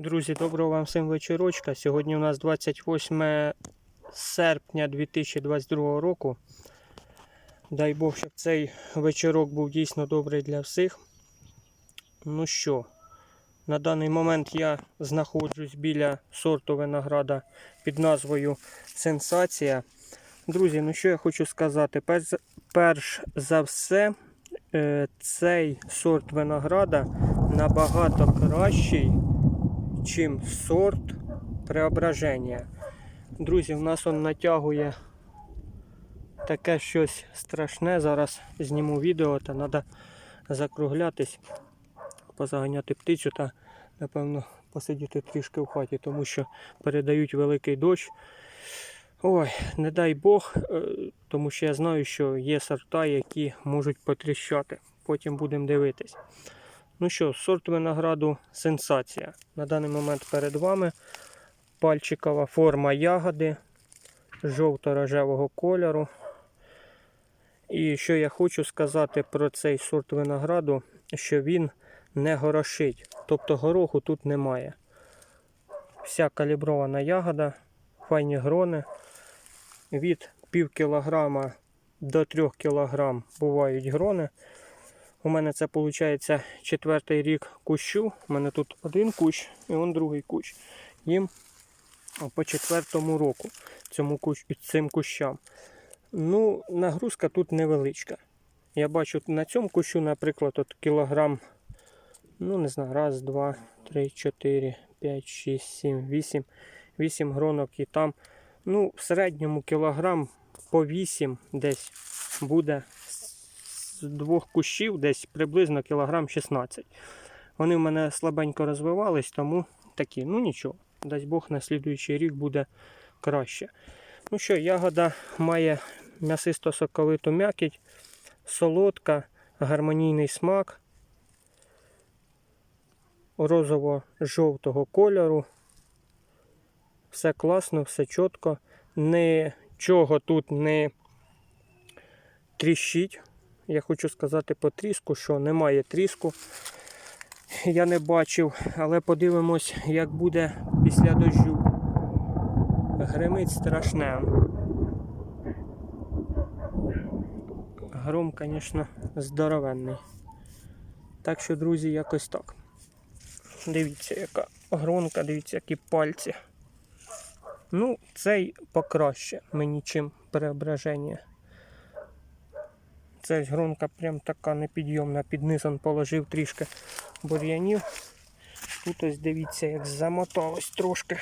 Друзі, доброго вам всім вечорочка. Сьогодні у нас 28 серпня 2022 року. Дай Бог, щоб цей вечорок був дійсно добрий для всіх. Ну що, на даний момент я знаходжусь біля сорту винограда під назвою Сенсація. Друзі, ну що я хочу сказати? Перш, перш за все, е, цей сорт винограда набагато кращий чим сорт преображення. Друзі, в нас он натягує таке щось страшне. Зараз зніму відео та треба закруглятись, позаганяти птицю та, напевно, посидіти трішки в хаті, тому що передають великий дощ. Ой, не дай Бог, е, тому що я знаю, що є сорта, які можуть потріщати. Потім будемо дивитись. Ну що, сорт винограду сенсація. На даний момент перед вами пальчикова форма ягоди жовто-рожевого кольору. І що я хочу сказати про цей сорт винограду, що він не горошить. Тобто гороху тут немає. Вся калібрована ягода, файні грони. Від пів кілограма до 3 кілограм бувають грони. У мене це виходить четвертий рік кущу. У мене тут один кущ і он другий кущ. Їм по четвертому року цьому кущ, цим кущам. Ну, нагрузка тут невеличка. Я бачу на цьому кущу, наприклад, от кілограм, ну не знаю, раз, два, три, чотири, п'ять, шість, сім, вісім. Вісім гронок і там. Ну, в середньому кілограм по вісім десь буде з двох кущів десь приблизно кілограм 16. Вони в мене слабенько розвивались, тому такі, ну нічого, дасть Бог на слідуючий рік буде краще. Ну що, ягода має м'ясисто соковиту м'якіть, солодка, гармонійний смак, розово-жовтого кольору. Все класно, все чітко. Нічого тут не тріщить. Я хочу сказати по тріску, що немає тріску. Я не бачив, але подивимось, як буде після дощу. Гримить страшне. Гром, звісно, здоровенний. Так що, друзі, якось так. Дивіться, яка гронка, дивіться, які пальці. Ну, цей покраще мені, чим преображення. Ця ж гронка прям така непідйомна. Під низом положив трішки бур'янів. Тут ось дивіться, як замоталось трошки.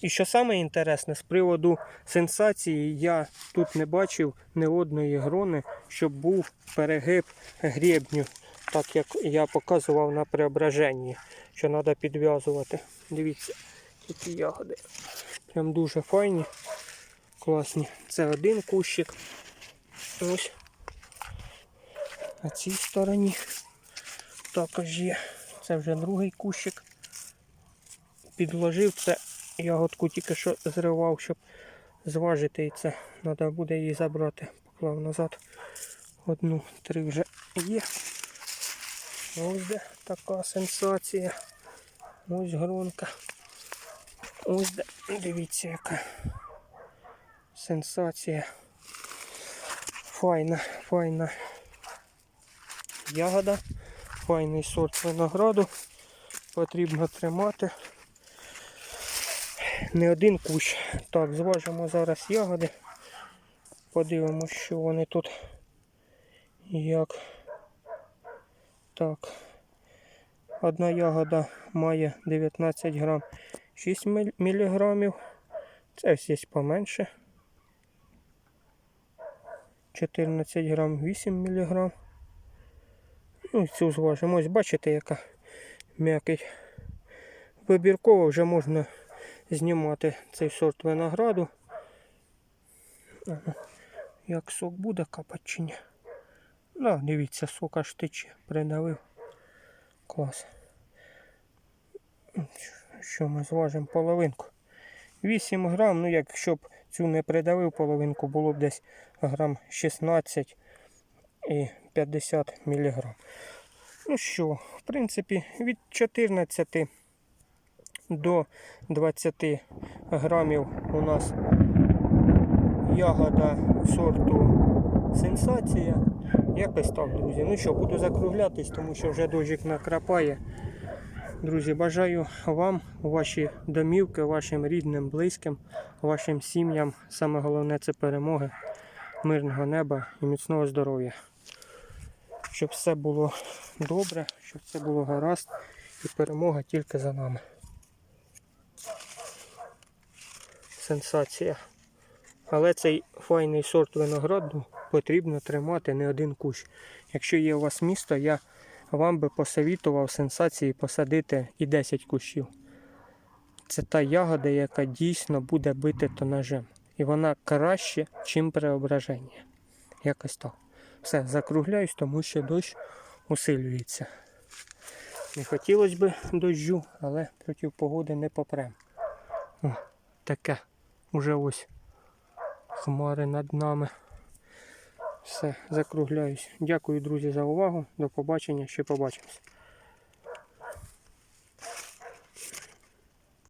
І що саме інтересне, з приводу сенсації, я тут не бачив ні одної грони, щоб був перегиб гребню, так як я показував на преображенні, що треба підв'язувати. Дивіться, які ягоди. Прям дуже файні, класні. Це один кущик. Ось на цій стороні також є. Це вже другий кущик. Підложив це ягодку, тільки що зривав, щоб зважити і це. Треба буде її забрати. Поклав назад. Одну, три вже є. Ось де така сенсація. Ось гронка. Ось де. Дивіться, яка сенсація. Файна, файна ягода, файний сорт винограду. Потрібно тримати. Не один кущ. Так, зважимо зараз ягоди. Подивимося, що вони тут як. Так. Одна ягода має 19 грам 6 міліграмів. Це є поменше. 14 грам 8 міліграм. Ну, цю зважимо. Ось бачите, яка м'який. Вибірково вже можна знімати цей сорт винограду. Як сок буде капати чи ні. Да, дивіться, сок аж тече, придавив. Клас. Що ми зважимо половинку? 8 грам, ну якщо б цю не придавив половинку, було б десь грам 16 і 50 міліграм. Ну що, в принципі, від 14 до 20 грамів у нас ягода сорту сенсація. Якось так, друзі. Ну що, буду закруглятись, тому що вже дощик накрапає. Друзі, бажаю вам, ваші домівки, вашим рідним, близьким, вашим сім'ям. Саме головне це перемоги, мирного неба і міцного здоров'я. Щоб все було добре, щоб все було гаразд і перемога тільки за нами. Сенсація. Але цей файний сорт винограду потрібно тримати не один кущ. Якщо є у вас місто, я вам би посовітував сенсації посадити і 10 кущів. Це та ягода, яка дійсно буде бити тонажем. І вона краще, чим преображення. Якось так. Все, закругляюсь, тому що дощ усилюється. Не хотілося б дощу, але проти погоди не попрем. О, таке. Уже ось хмари над нами. Все, закругляюсь. Дякую, друзі, за увагу. До побачення. Ще побачимось.